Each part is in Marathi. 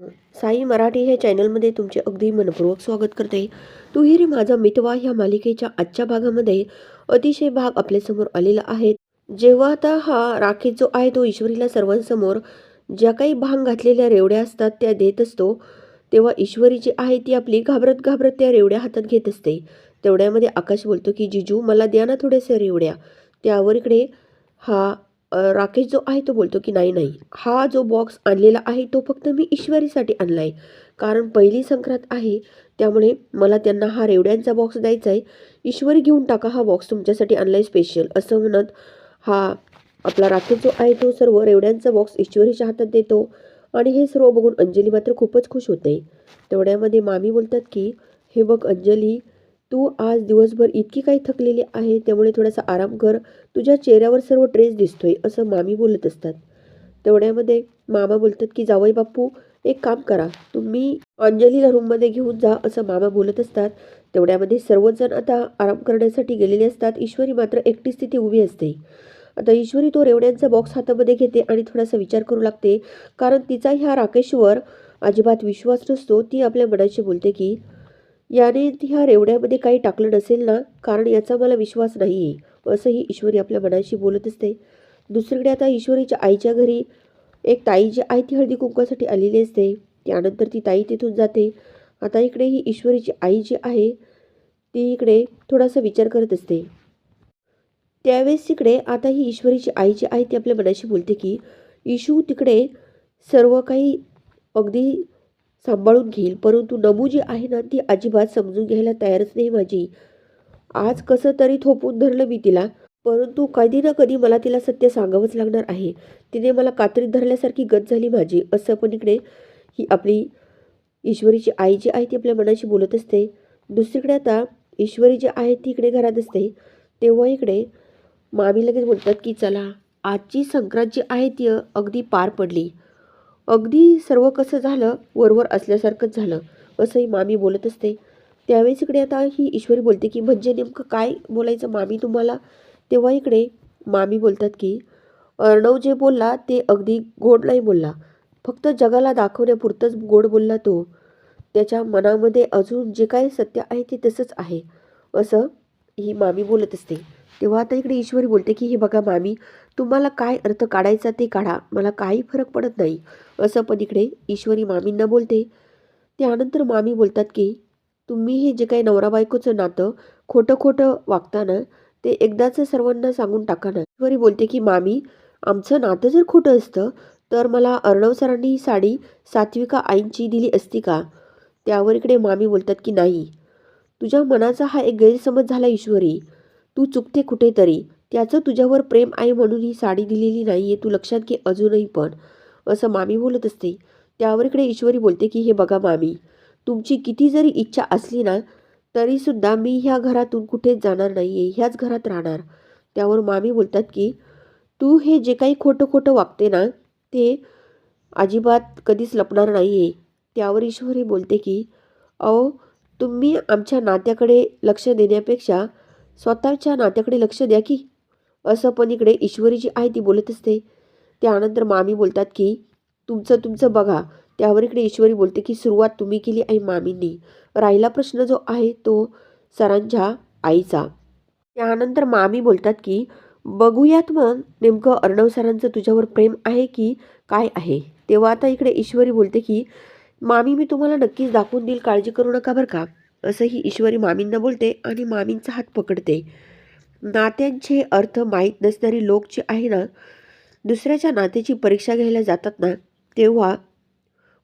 साई मराठी ह्या चॅनलमध्ये तुमचे अगदी मनपूर्वक स्वागत करते. तू माझा मितवा ह्या मालिकेच्या आजच्या भागामध्ये अतिशय भाग आपल्यासमोर आलेला आहे. जेव्हा आता हा राखेत जो आहे तो ईश्वरीला सर्वांसमोर ज्या काही भांग घातलेल्या रेवड्या असतात त्या देत असतो तेव्हा ईश्वरी जी आहे ती आपली घाबरत घाबरत त्या रेवड्या हातात घेत असते. तेवढ्यामध्ये आकाश बोलतो की जिजू मला द्या ना थोड्याशा रेवड्या. त्यावर इकडे हा राकेश जो आहे तो बोलतो की नाही नाही. हा जो बॉक्स आणलेला आहे तो फक्त मी ईश्वरीसाठी आणला आहे कारण पहिली संक्रांत आहे त्यामुळे मला त्यांना हा रेवड्यांचा बॉक्स द्यायचा आहे ईश्वरी घेऊन टाका हा बॉक्स तुमच्यासाठी आणला आहे स्पेशल असं म्हणत हा आपला राकेश जो आहे तो सर्व रेवड्यांचा बॉक्स ईश्वरीच्या हातात देतो. आणि हे सर्व बघून अंजली मात्र खूपच खुश होते. तेवढ्यामध्ये मामी बोलतात की हे बघ अंजली तू आज दिवसभर इतकी काही थकलेली आहे त्यामुळे थोडासा आराम कर. तुझ्या चेहऱ्यावर सर्व ट्रेस दिसतोय असं मामी बोलत असतात. तेवढ्यामध्ये मामा बोलतात की जावई बाप्पू एक काम करा तुम्ही अंजलीला रूममध्ये घेऊन जा असं मामा बोलत असतात. तेवढ्यामध्ये सर्वजण आता आराम करण्यासाठी गेलेले असतात. ईश्वरी मात्र एकटीच तिथे उभी असते. आता ईश्वरी तो रेवड्यांचा बॉक्स हातामध्ये घेते आणि थोडासा विचार करू लागते. कारण तिचा ह्या राकेशवर अजिबात विश्वास नसतो. ती आपल्या मनाशी बोलते की याने ह्या रेवड्यामध्ये काही टाकलं नसेल ना कारण याचा मला विश्वास नाही आहे असंही ईश्वरी आपल्या मनाशी बोलत असते. दुसरीकडे आता ईश्वरीच्या आईच्या घरी एक ताई जी आई ती हळदी कुंकासाठी आलेली असते. त्यानंतर ती ताई तिथून जाते. आता इकडे ही ईश्वरीची आई जी आहे ती इकडे थोडासा विचार करत असते. त्यावेळेस तिकडे आता ही ईश्वरीची आई जी आहे ती आपल्या मनाशी बोलते की ईशू तिकडे सर्व काही अगदी सांभाळून घेईल. परंतु नमू जी आहे ना ती अजिबात समजून घ्यायला तयारच नाही माझी. आज कसं तरी थोपून धरलं मी तिला. परंतु कधी ना कधी मला तिला सत्य सांगावंच लागणार आहे. तिने मला कात्रीत धरल्यासारखी गत झाली माझी. असं पण इकडे ही आपली ईश्वरीची आई जी आहे ती आपल्या मनाशी बोलत असते. दुसरीकडे आता ईश्वरी जी आहे ती इकडे घरात असते. तेव्हा इकडे मामी लगेच बोलतात की चला आजची संक्रांत जी आहे ती अगदी पार पडली. अगदी सर्व कसं झालं वरवर असल्यासारखंच झालं असंही मामी बोलत असते. त्यावेळेस इकडे आता ही ईश्वरी बोलते की म्हणजे नेमकं काय बोलायचं मामी तुम्हाला? तेव्हा इकडे मामी बोलतात की अर्णव जे बोलला ते अगदी गोड नाही बोलला. फक्त जगाला दाखवण्यापुरतंच गोड बोलला तो. त्याच्या मनामध्ये अजून जे काय सत्य आहे ते तसंच आहे असं ही मामी बोलत असते. तेव्हा आता इकडे ईश्वरी बोलते की हे बघा मामी तुम्हाला काय अर्थ काढायचा ते काढा. मला काही फरक पडत नाही. असं पण इकडे ईश्वरी मामींना बोलते. त्यानंतर मामी बोलतात की तुम्ही हे जे काही नवरा बायकोचं नातं खोटं खोटं वागताना ते एकदाच सर्वांना सांगून टाका ना. ईश्वरी बोलते की मामी आमचं नातं जर खोटं असतं तर मला अर्णव सरांनी ही साडी सात्विका आईंची दिली असती का? त्यावर इकडे मामी बोलतात की नाही. तुझ्या मनाचा हा एक गैरसमज झाला ईश्वरी. तू चुकते कुठेतरी. त्याचं तुझ्यावर प्रेम आहे म्हणून ही साडी दिलेली नाही आहे तू लक्षात घे अजूनही पण. असं मामी बोलत असते. त्यावर इकडे ईश्वरी बोलते की हे बघा मामी तुमची किती जरी इच्छा असली ना तरीसुद्धा मी ह्या घरातून कुठेच जाणार नाही आहे ह्याच घरात राहणार. त्यावर मामी बोलतात की तू हे जे काही खोटं खोटं वागते ना ते अजिबात कधीच लपणार नाही आहे त्यावर ईश्वरी बोलते की अहो तुम्ही आमच्या नात्याकडे लक्ष देण्यापेक्षा स्वतःच्या नात्याकडे लक्ष द्या की असं पण इकडे ईश्वरी जी आहे ती बोलत असते. त्यानंतर मामी बोलतात की तुमचं तुमचं बघा. त्यावर इकडे ईश्वरी बोलते की सुरुवात तुम्ही केली आहे मामींनी. राहिला प्रश्न जो आहे तो सरांच्या आईचा. त्यानंतर मामी बोलतात की बघूयात मग नेमकं अर्णव सरांचं तुझ्यावर प्रेम आहे की काय आहे? तेव्हा आता इकडे ईश्वरी बोलते की मामी मी तुम्हाला नक्कीच दाखवून देईल काळजी करू नका बरं का? असंही ईश्वरी मामींना बोलते आणि मामींचा हात पकडते. नात्यांचे अर्थ माहीत नसणारी लोक जे आहे ना दुसऱ्याच्या नात्याची परीक्षा घ्यायला जातात ना तेव्हा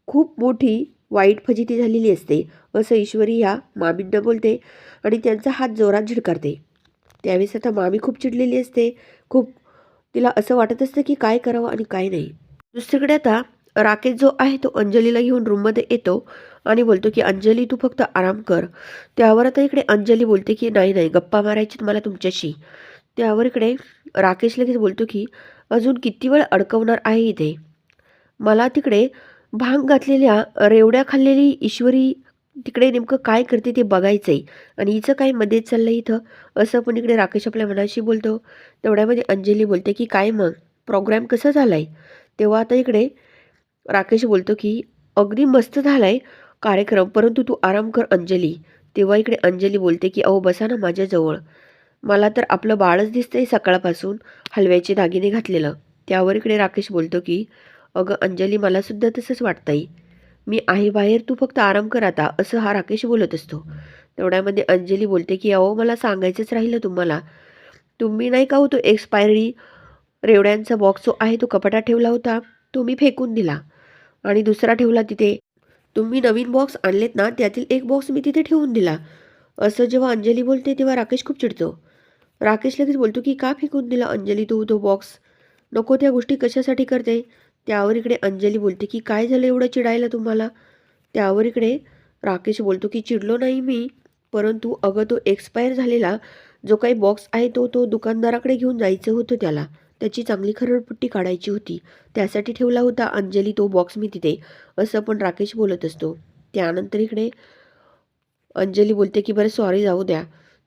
खूप मोठी वाईट फजिती झालेली असते. असं ईश्वरी ह्या मामींना बोलते आणि त्यांचा हात जोरात झिडकारते. त्यावेळेस आता मामी खूप चिडलेली असते. खूप तिला असं वाटत असतं की काय करावं आणि काय नाही. दुसरीकडे आता राकेश जो आहे तो अंजलीला घेऊन रूममध्ये येतो. आणि बोलतो की अंजली तू फक्त आराम कर. त्यावर आता इकडे अंजली बोलते की नाही नाही गप्पा मारायची मला तुमच्याशी. त्यावर इकडे राकेश लगेच बोलतो की अजून किती वेळ अडकवणार आहे इथे? मला तिकडे भांग घातलेल्या रेवड्या खाल्लेली ईश्वरी तिकडे नेमकं काय करते ते बघायचं आहे आणि हिचं काय मध्येच चाललं इथं? असं पण इकडे राकेश आपल्या मनाशी बोलतो. तेवढ्यामध्ये अंजली बोलते की काय मग? प्रोग्राम कसा झाला आहे तेव्हा आता इकडे राकेश बोलतो की अगदी मस्त झालाय. कार्यक्रम परंतु तू आराम कर अंजली. तेव्हा इकडे अंजली बोलते की अहो बसा ना माझ्याजवळ. मला तर आपलं बाळच दिसतंय सकाळपासून हलव्याचे दागिने घातलेलं. त्यावर इकडे राकेश बोलतो की अगं अंजली मलासुद्धा तसंच वाटतंय. मी आहे बाहेर तू फक्त आराम कर आता असं हा राकेश बोलत असतो. तेवढ्यामध्ये अंजली बोलते की अहो मला सांगायचंच राहिलं तुम्हाला. तुम्ही नाही का हो तो एक्सपायरी रेवड्यांचा बॉक्स जो आहे तो कपाटात ठेवला होता? तो मी फेकून दिला. आणि दुसरा ठेवला तिथे तुम्ही नवीन बॉक्स आणलेत ना त्यातील एक बॉक्स मी तिथे ठेवून दिला. असं जेव्हा अंजली बोलते तेव्हा राकेश खूप चिडतो. राकेश लगेच बोलतो की का फेकून दिला अंजली तू तो बॉक्स नको त्या गोष्टी कशासाठी करते? त्यावर इकडे अंजली बोलते की काय झालं एवढं चिडायला तुम्हाला? त्यावर इकडे राकेश बोलतो की चिडलो नाही मी परंतु अगं तो एक्सपायर झालेला जो काही बॉक्स आहे तो तो दुकानदाराकडे घेऊन जायचं होतं त्याला. त्याची चांगली खरडपट्टी काढायची होती. त्यासाठी ठेवला होता अंजली तो बॉक्स मी तिथे असं पण राकेश बोलत असतो. त्यानंतर इकडे अंजली बोलते की बरं सॉरी जाऊ द्या.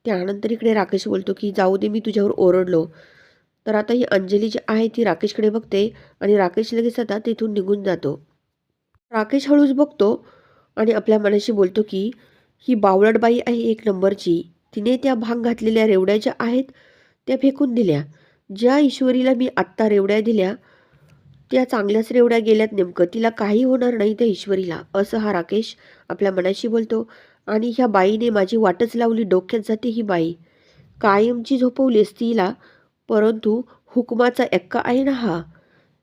त्यानंतर इकडे राकेश बोलतो की जाऊ दे मी तुझ्यावर ओरडलो. तर आता ही अंजली जी आहे ती राकेशकडे बघते आणि राकेश लगेच आता तिथून निघून जातो. राकेश हळूच बघतो आणि आपल्या मनाशी बोलतो की ही बावळटबाई आहे एक नंबरची. तिने त्या भांग घातलेल्या रेवड्या ज्या आहेत त्या फेकून दिल्या. ज्या ईश्वरीला मी आत्ता रेवड्या दिल्या त्या चांगल्याच रेवड्या गेल्यात नेमकं. तिला काही होणार नाही त्या ईश्वरीला असं हा राकेश आपल्या मनाशी बोलतो. आणि ह्या बाईने माझी वाटच लावली डोक्यात जाते ही बाई. कायमची झोपवलीस तिला परंतु हुकमाचा एक्का आहे ना हा.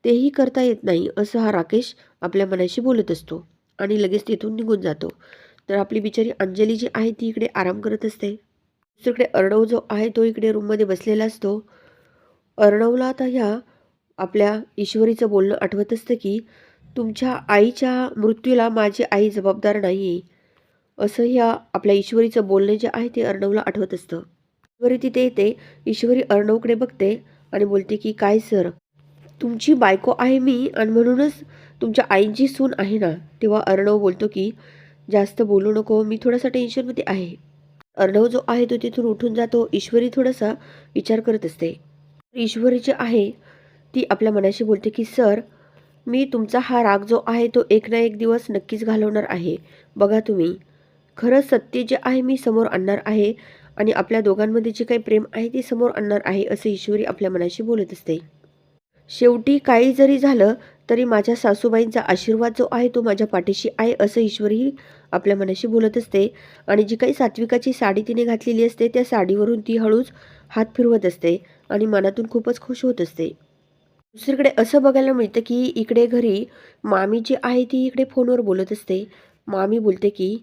तेही करता येत नाही असं हा राकेश आपल्या मनाशी बोलत असतो. आणि लगेच तिथून निघून जातो. तर आपली बिचारी अंजली जी आहे ती इकडे आराम करत असते. दुसरीकडे अर्णव जो आहे तो इकडे रूममध्ये बसलेला असतो. अर्णवला आता ह्या आपल्या ईश्वरीचं बोलणं आठवत असतं की तुमच्या आईच्या मृत्यूला माझी आई जबाबदार नाही आहे असं ह्या आपल्या ईश्वरीचं बोलणं जे आहे ते अर्णवला आठवत असतं. ईश्वरी तिथे येते ईश्वरी अर्णवकडे बघते आणि बोलते की काय सर तुमची बायको आहे मी आणि म्हणूनच तुमच्या आईची सून आहे ना? तेव्हा अर्णव बोलतो की जास्त बोलू नको मी थोडासा टेन्शनमध्ये आहे. अर्णव जो आहे तो तिथून उठून जातो ईश्वरी थोडासा विचार करत असते. ईश्वरी जी आहे ती आपल्या मनाशी बोलते की सर मी तुमचा हा राग जो आहे तो एक ना एक दिवस नक्कीच घालवणार आहे. बघा तुम्ही. खरं सत्य जे आहे मी समोर आणणार आहे आणि आपल्या दोघांमध्ये जे काही प्रेम आहे ते समोर आणणार आहे असे ईश्वरी आपल्या मनाशी बोलत असते. शेवटी काही जरी झालं तरी माझ्या सासूबाईंचा आशीर्वाद जो आहे तो माझ्या पाठीशी आहे असं ईश्वरी आपल्या मनाशी बोलत असते. आणि जी काही सात्विकाची साडी तिने घातलेली असते त्या साडीवरून ती हळूच हात फिरवत असते. आणि मनातून खूपच खुश होत असते. दुसरीकडे असं बघायला मिळतं की इकडे घरी मामी जी आहे ती इकडे फोनवर बोलत असते. मामी बोलते की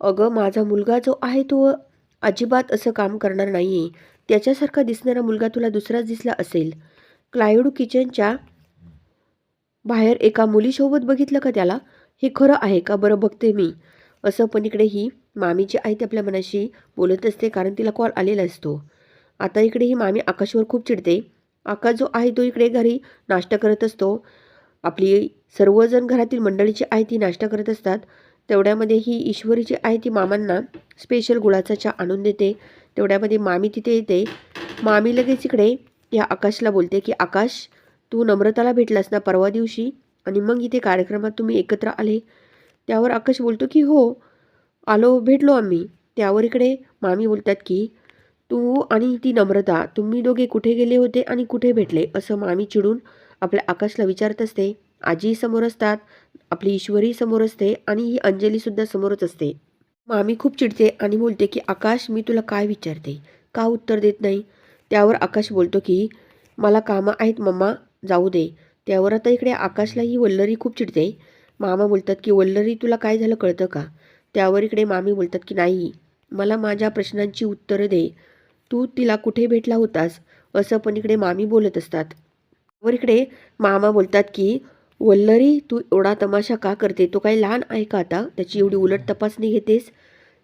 अगं माझा मुलगा जो आहे तो अजिबात असं काम करणार नाही आहे त्याच्यासारखा दिसणारा मुलगा तुला दुसराच दिसला असेल. क्लायडू किचनच्या बाहेर एका मुलीसोबत बघितलं का त्याला? हे खरं आहे का? बरं बघते मी. असं पण इकडे ही मामी जी आहे ती आपल्या मनाशी बोलत असते कारण तिला कॉल आलेला असतो. आता इकडे ही मामी आकाशवर खूप चिडते. आकाश जो आहे तो इकडे घरी नाश्ता करत असतो. आपली सर्वजण घरातील मंडळीची आहे ती नाश्ता करत असतात. तेवढ्यामध्ये ही ईश्वरीची आहे ती मामांना स्पेशल गुळाचा चहा आणून देते. तेवढ्यामध्ये मामी तिथे येते. मामी लगेच इकडे या आकाशला बोलते की आकाश तू नम्रताला भेटलास ना परवा दिवशी? आणि मग इथे कार्यक्रमात तुम्ही एकत्र आले. त्यावर आकाश बोलतो की हो आलो भेटलो आम्ही. त्यावर इकडे मामी बोलतात की तू आणि ती नम्रता तुम्ही दोघे कुठे गेले होते आणि कुठे भेटले असं मामी चिडून आपल्या आकाशला विचारत असते. आजी समोर असतात आपली ईश्वरी समोर असते आणि ही अंजलीसुद्धा समोरच असते. मामी खूप चिडते आणि बोलते की आकाश मी तुला काय विचारते? का उत्तर देत नाही? त्यावर आकाश बोलतो की मला कामं आहेत मम्मा जाऊ दे. त्यावर आता इकडे आकाशला ही वल्लरी खूप चिडते. मामा बोलतात की वल्लरी तुला काय झालं कळतं का? त्यावर इकडे मामी बोलतात की नाही. मला माझ्या प्रश्नांची उत्तरं दे. तू तिला कुठे भेटला होतास? असं पण इकडे मामी बोलत असतात. वर इकडे मामा बोलतात की वल्लरी तू एवढा तमाशा का करते? तो काही लहान आहे का आता? त्याची एवढी उलट तपासणी घेतेस?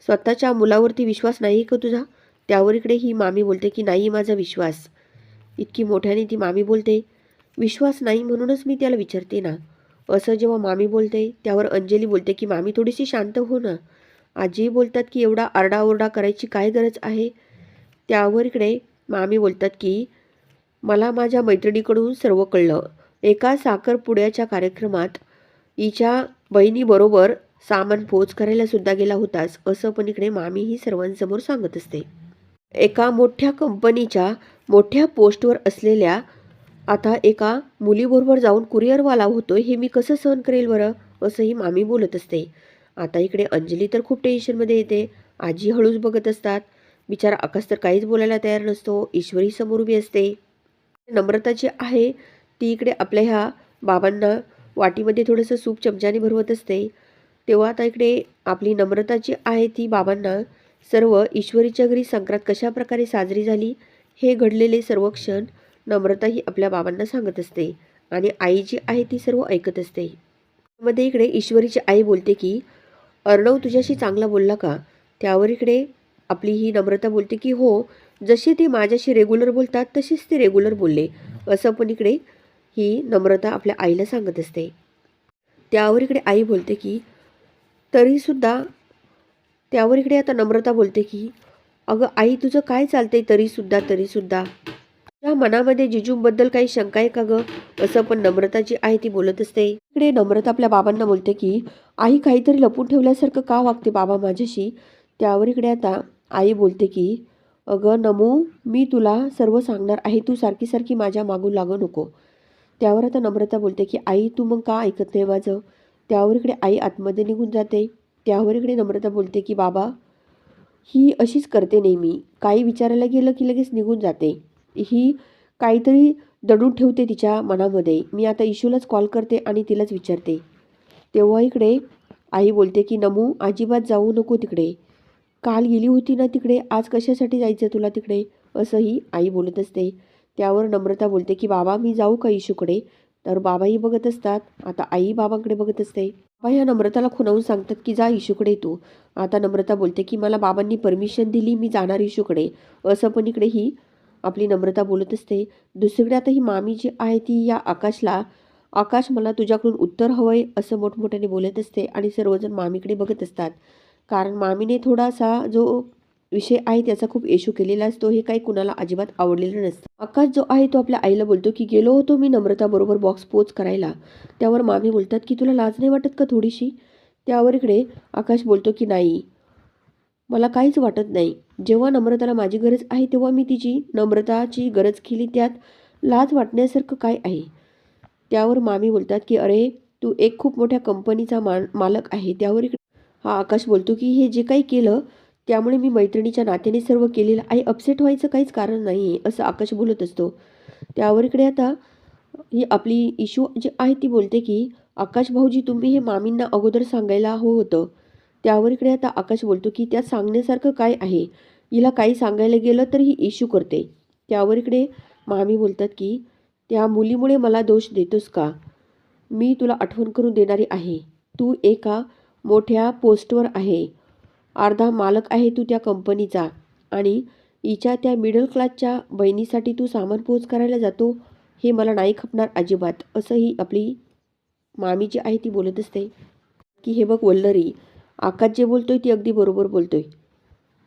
स्वतःच्या मुलावरती विश्वास नाही का तुझा? त्यावर इकडे ही मामी बोलते की नाही माझा विश्वास. इतकी मोठ्याने ती मामी बोलते विश्वास नाही म्हणूनच मी त्याला विचारते ना. असं जेव्हा मामी बोलते त्यावर अंजली बोलते की मामी थोडीशी शांत हो ना. आजी बोलतात की एवढा आरडाओरडा करायची काय गरज आहे? त्यावर इकडे मामी बोलतात की मला माझ्या मैत्रिणीकडून सर्व कळलं. एका साखरपुड्याच्या कार्यक्रमात हिच्या बहिणीबरोबर सामान पोच करायला सुद्धा गेला होतास असं पण इकडे मामी ही सर्वांसमोर सांगत असते. एका मोठ्या कंपनीच्या मोठ्या पोस्टवर असलेल्या आता एका मुलीबरोबर जाऊन कुरिअरवाला होतो हे मी कसं सहन करेल बरं? असंही मामी बोलत असते. आता इकडे अंजली तर खूप टेन्शनमध्ये येते. आजी हळूच बघत असतात. बिचारा आकाश तर काहीच बोलायला तयार नसतो ईश्वरी समोर उभी असते. नम्रता जी आहे ती इकडे आपल्या ह्या बाबांना वाटीमध्ये थोडंसं सूप चमच्याने भरवत असते. तेव्हा आता इकडे आपली नम्रता जी आहे ती बाबांना सर्व ईश्वरीच्या घरी संक्रांत कशा प्रकारे साजरी झाली हे घडलेले सर्व क्षण नम्रता ही आपल्या बाबांना सांगत असते आणि आई जी आहे ती सर्व ऐकत असते. मध्ये इकडे ईश्वरीची आई बोलते की अर्णव तुझ्याशी चांगला बोलला का? त्यावर इकडे आपली ही नम्रता बोलते की हो जसे ते माझ्याशी रेग्युलर बोलतात तशीच ते रेग्युलर बोलले. असं पण इकडे ही नम्रता आपल्या आईला सांगत असते. त्यावर इकडे आई बोलते की तरीसुद्धा त्यावर इकडे आता नम्रता बोलते की अगं आई तुझं काय चालतंय तरीसुद्धा तरीसुद्धा त्या मनामध्ये जिजूंबद्दल काही शंका आहे का गं? असं पण नम्रता जी आहे ती बोलत असते. इकडे नम्रता आपल्या बाबांना बोलते की आई काहीतरी लपून ठेवल्यासारखं का वागते बाबा माझ्याशी? त्यावर इकडे आता आई बोलते की अगं नमू मी तुला सर्व सांगणार आहे तू सारखी सारखी माझ्या मागून लागू नको. त्यावर आता नम्रता बोलते की आई तू मग का ऐकत नाही माझं? त्यावर इकडे आई आतमध्ये निघून जाते. त्यावर इकडे नम्रता बोलते की बाबा ही अशीच करते नेहमी. काही विचारायला गेलं की लगेच निघून जाते. ही काहीतरी दडून ठेवते तिच्या मनामध्ये. मी आता इशूलाच कॉल करते आणि तिलाच विचारते. तेव्हा इकडे आई बोलते की नमू अजिबात जाऊ नको तिकडे. काल गेली होती ना तिकडे आज कशासाठी जायचं तुला तिकडे? असंही आई बोलत असते. त्यावर नम्रता बोलते की बाबा मी जाऊ का इशूकडे? तर बाबाही बघत असतात. आता आई बाबांकडे बघत असते. बाबा ह्या नम्रताला खुणावून सांगतात की जा इशूकडे तू. आता नम्रता बोलते की मला बाबांनी परमिशन दिली मी जाणार इशूकडे. असं पण इकडे ही आपली नम्रता बोलत असते. दुसरीकडे आता ही मामी जी आहे ती या आकाशला आकाश मला तुझ्याकडून उत्तर हवं आहे असं मोठमोठ्याने बोलत असते आणि सर्वजण मामीकडे बघत असतात. कारण मामीने थोडासा जो विषय आहे त्याचा खूप इशू केलेला असतो हे काही कुणाला अजिबात आवडलेलं नसतं. आकाश जो आहे तो आपल्या आईला बोलतो की गेलो होतो मी नम्रताबरोबर बॉक्स पोच करायला. त्यावर मामी बोलतात की तुला लाज नाही वाटत का थोडीशी? त्यावर इकडे आकाश बोलतो की नाही मला काहीच वाटत नाही. जेव्हा नम्रताला माझी गरज आहे तेव्हा मी तिची नम्रताची गरज केली. त्यात लाज वाटण्यासारखं काय आहे? त्यावर मामी बोलतात की अरे तू एक खूप मोठ्या कंपनीचा मा मालक आहे. त्यावर इकडे हा आकाश बोलतो की हे जे काही केलं त्यामुळे मी मैत्रिणीच्या नात्याने सर्व केलेलं आहे. अपसेट व्हायचं काहीच कारण नाही आहे असं आकाश बोलत असतो. त्यावर इकडे आता ही आपली इशू जी आहे ती बोलते की आकाश भाऊजी तुम्ही हे मामींना अगोदर सांगायला हवं होतं. त्यावर इकडे आता आकाश बोलतो की त्यात सांगण्यासारखं काय आहे? हिला काही सांगायला गेलं तर ही इशू करते. त्यावर इकडे मामी बोलतात की त्या मुलीमुळे मला दोष देतोस का? मी तुला आठवण करून देणारी आहे. तू एका मोठ्या पोस्टवर आहे. अर्धा मालक आहे तू त्या कंपनीचा आणि हिच्या त्या मिडल क्लासच्या बहिणीसाठी तू सामान पोच करायला जातो हे मला नाही खपणार अजिबात असंही आपली मामी जी आहे ती बोलत असते. की हे बघ वल्लरी आकाश जे बोलतोय ती अगदी बरोबर बोलतोय.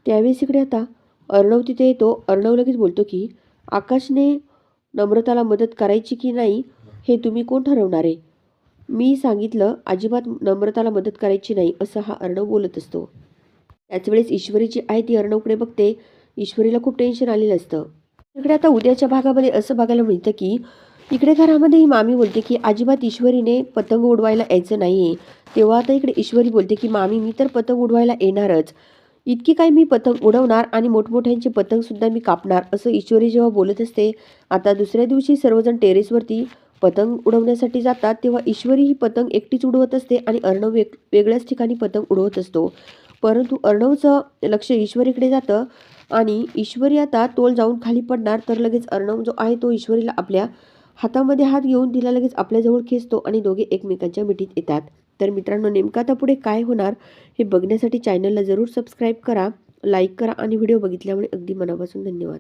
त्यावेळेस इकडे आता अर्णव तिथे येतो. अर्णव लगेच बोलतो की आकाशने नम्रताला मदत करायची की नाही हे तुम्ही कोण ठरवणार आहे? मी सांगितलं अजिबात नम्रताला मदत करायची नाही असं हा अर्णव बोलत असतो. त्याच वेळेस ईश्वरी जी आहे ती अर्णवकडे बघते. ईश्वरीला खूप टेन्शन आलेलं असतं. इकडे आता उद्याच्या भागामध्ये असं बघायला मिळतं की इकडे घरामध्ये ही मामी बोलते की अजिबात ईश्वरीने पतंग उडवायला यायचं नाही आहे तेव्हा आता इकडे ईश्वरी बोलते की मामी मी तर पतंग उडवायला येणारच. इतकी काय मी पतंग उडवणार आणि मोठमोठ्यांचे पतंगसुद्धा मी कापणार असं ईश्वरी जेव्हा बोलत असते आता दुसऱ्या दिवशी सर्वजण टेरेसवरती पतंग उडवण्यासाठी जातात तेव्हा ईश्वरी ही पतंग एकटीच उडवत असते आणि अर्णव वेग वेगळ्याच ठिकाणी पतंग उडवत असतो. परंतु अर्णवचं लक्ष ईश्वरीकडे जातं आणि ईश्वरी आता तोल जाऊन खाली पडणार तर लगेच अर्णव जो आहे तो ईश्वरीला आपल्या हातामध्ये हात घेऊन तिला लगेच आपल्याजवळ खेचतो आणि दोघे एकमेकांच्या मिठीत येतात. तर मित्रांनो नेमका आता पुढे काय होणार हे बघण्यासाठी चॅनलला जरूर सबस्क्राईब करा लाईक करा आणि व्हिडिओ बघितल्यामुळे अगदी मनापासून धन्यवाद.